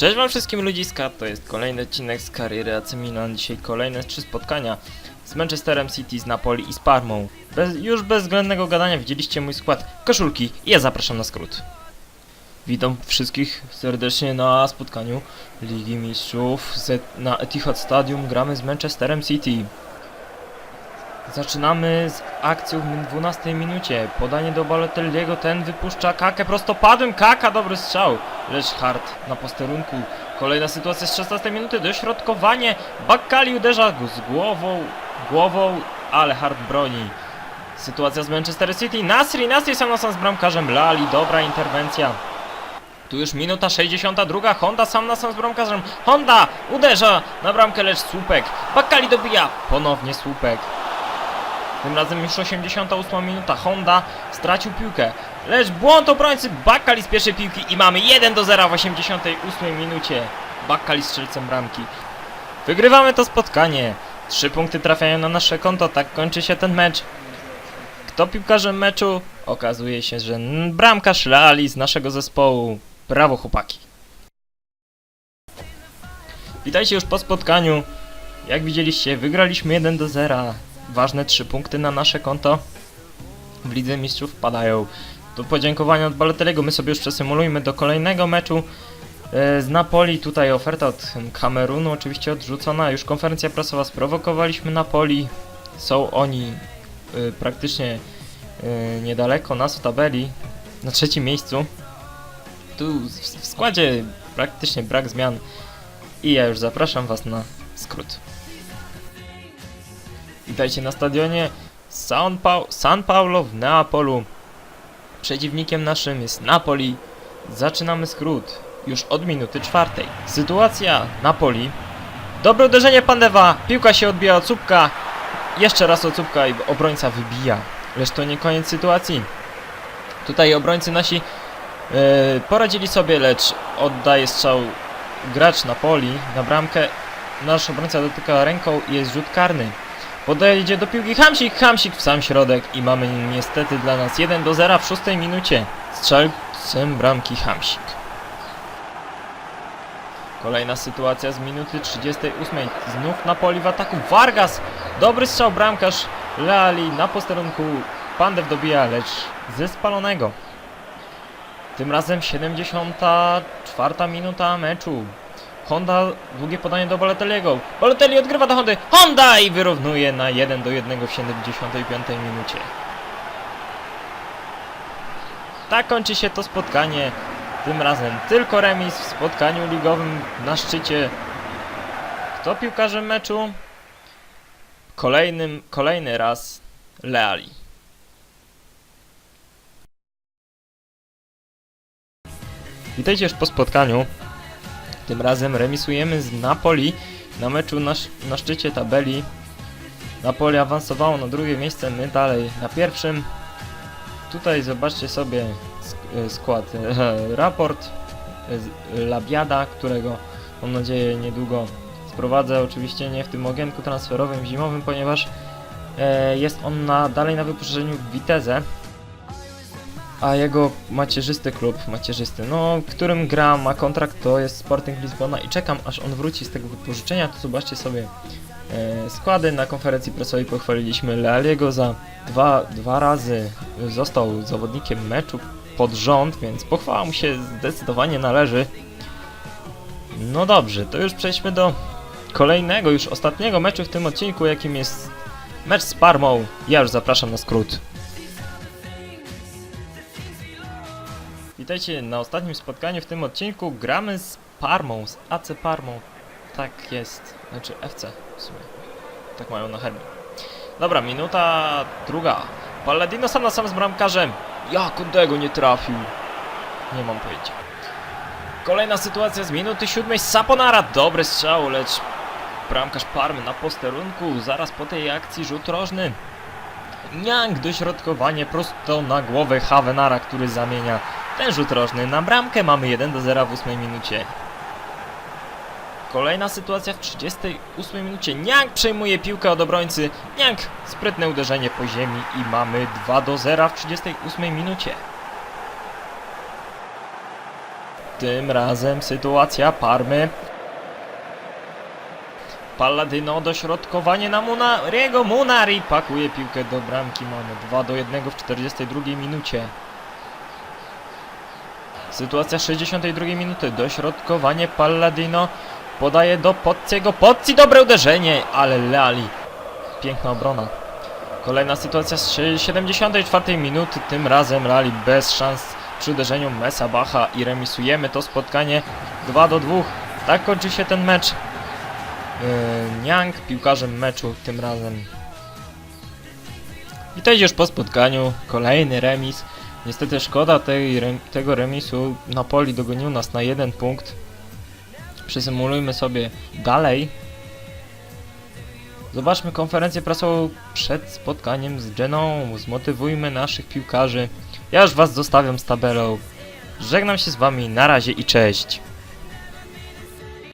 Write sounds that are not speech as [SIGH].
Cześć wam wszystkim ludziska, to jest kolejny odcinek z kariery AC Milan. Dzisiaj kolejne trzy spotkania z Manchesterem City, z Napoli i z Parmą. Bez, już bez względnego gadania widzieliście mój skład koszulki i ja zapraszam na skrót. Witam wszystkich serdecznie na spotkaniu Ligi Mistrzów z, na Etihad Stadium. Gramy z Manchesterem City. Zaczynamy z akcją w 12 minucie. Podanie do Balotelliego, ten wypuszcza Kakę prostopadłym. Kaka, dobry strzał. Lecz Hart na posterunku. Kolejna sytuacja z 16 minuty. Dośrodkowanie. Bakkali uderza z głową, głową, ale Hart broni. Sytuacja z Manchester City. Nasri, Nasri sam na sam z bramkarzem Lali. Dobra interwencja. Tu już minuta 62. Honda sam na sam z bramkarzem. Honda uderza na bramkę, lecz słupek. Bakkali dobija. Ponownie słupek. Tym razem już 88 minuta. Honda stracił piłkę. Lecz błąd obrońcy Bakkali z pierwszej piłki i mamy 1 do 0 w 88 minucie. Bakkali strzelcem bramki. Wygrywamy to spotkanie. Trzy punkty trafiają na nasze konto. Tak kończy się ten mecz. Kto piłkarzem meczu? Okazuje się, że bramkarz Lali z naszego zespołu. Brawo chłopaki. Witajcie już po spotkaniu. Jak widzieliście, wygraliśmy 1 do 0. Ważne 3 punkty na nasze konto. W Lidze Mistrzów wpadają. Do podziękowania od Balotelliego my sobie już przesymulujmy do kolejnego meczu e, z Napoli. Tutaj oferta od Kamerunu oczywiście odrzucona. Już konferencja prasowa sprowokowaliśmy Napoli. Są oni e, praktycznie e, niedaleko nas w tabeli. Na trzecim miejscu. Tu w składzie praktycznie brak zmian. I ja już zapraszam Was na skrót. Witajcie na stadionie San, Pau San Paulo w Neapolu. Przeciwnikiem naszym jest Napoli. Zaczynamy skrót. Już od minuty czwartej. Sytuacja Napoli. Dobre uderzenie Pandewa. Piłka się odbija od słupka. Jeszcze raz od słupka i obrońca wybija. Lecz to nie koniec sytuacji. Tutaj obrońcy nasi e, poradzili sobie, lecz oddaje strzał gracz Napoli na bramkę. Nasz obrońca dotyka ręką i jest rzut karny. Podejdzie do piłki Hamsik, Hamsik w sam środek i mamy niestety dla nas 1 do 0 w szóstej minucie. Strzelcem bramki Hamsik. Kolejna sytuacja z minuty 38. Znów Napoli w ataku. Vargas! Dobry strzał bramkarz Leali na posterunku. Pandew dobija, lecz ze spalonego. Tym razem 74 minuta meczu. Honda, długie podanie do Balotelliego. Balotelli odgrywa do Hondy. Honda i wyrównuje na 1 do 1 w 75 minucie. Tak kończy się to spotkanie. Tym razem tylko remis w spotkaniu ligowym na szczycie. Kto piłkarzem meczu? Kolejnym, kolejny raz Leali. Witajcie już po spotkaniu. Tym razem remisujemy z Napoli na meczu na, na szczycie tabeli. Napoli awansowało na drugie miejsce, my dalej na pierwszym. Tutaj zobaczcie sobie e, skład. [LAUGHS] Raport e, Labiada, którego mam nadzieję niedługo sprowadzę. Oczywiście nie w tym ogienku transferowym zimowym, ponieważ e, jest on na, dalej na wyposażeniu w Witezę. A jego macierzysty klub, macierzysty, no, którym gra, ma kontrakt, to jest Sporting Lizbona i czekam aż on wróci z tego wypożyczenia, to zobaczcie sobie e, składy. Na konferencji prasowej pochwaliliśmy Lealiego za dwa, dwa razy został zawodnikiem meczu pod rząd, więc pochwała mu się zdecydowanie należy. No dobrze, to już przejdźmy do kolejnego, już ostatniego meczu w tym odcinku, jakim jest mecz z Parmą. Ja już zapraszam na skrót. Witajcie na ostatnim spotkaniu w tym odcinku. Gramy z Parmą, z AC Parmą. Tak jest, znaczy FC w sumie. Tak mają na herbie. Dobra, minuta druga. Palladino sam na sam z bramkarzem. Jak on tego nie trafił? Nie mam pojęcia. Kolejna sytuacja z minuty siódmej. Saponara, dobry strzał, lecz bramkarz Parmy na posterunku. Zaraz po tej akcji rzut rożny. Niang dośrodkowanie prosto na głowę Havenara, który zamienia ten rzut rożny na bramkę. Mamy 1 do 0 w 8 minucie. Kolejna sytuacja w 38 minucie. Niang przejmuje piłkę od obrońcy. Niang sprytne uderzenie po ziemi i mamy 2 do 0 w 38 minucie. Tym razem sytuacja Parmy. Palladyno dośrodkowanie na Munariego. Munari pakuje piłkę do bramki. Mamy 2 do 1 w 42 minucie. Sytuacja 62 minuty. Dośrodkowanie Palladino. Podaje do Pozziego. Pozzi dobre uderzenie, ale Leali. Piękna obrona. Kolejna sytuacja z 74 minuty. Tym razem Leali bez szans przy uderzeniu Mesa Bacha i remisujemy to spotkanie 2 do 2. Tak kończy się ten mecz. Yy, Niang piłkarzem meczu tym razem. I to już po spotkaniu. Kolejny remis. Niestety szkoda tej, tego remisu. Napoli dogonił nas na jeden punkt. Przesymulujmy sobie dalej. Zobaczmy konferencję prasową przed spotkaniem z Geną. Zmotywujmy naszych piłkarzy. Ja już was zostawiam z tabelą. Żegnam się z wami. Na razie i cześć.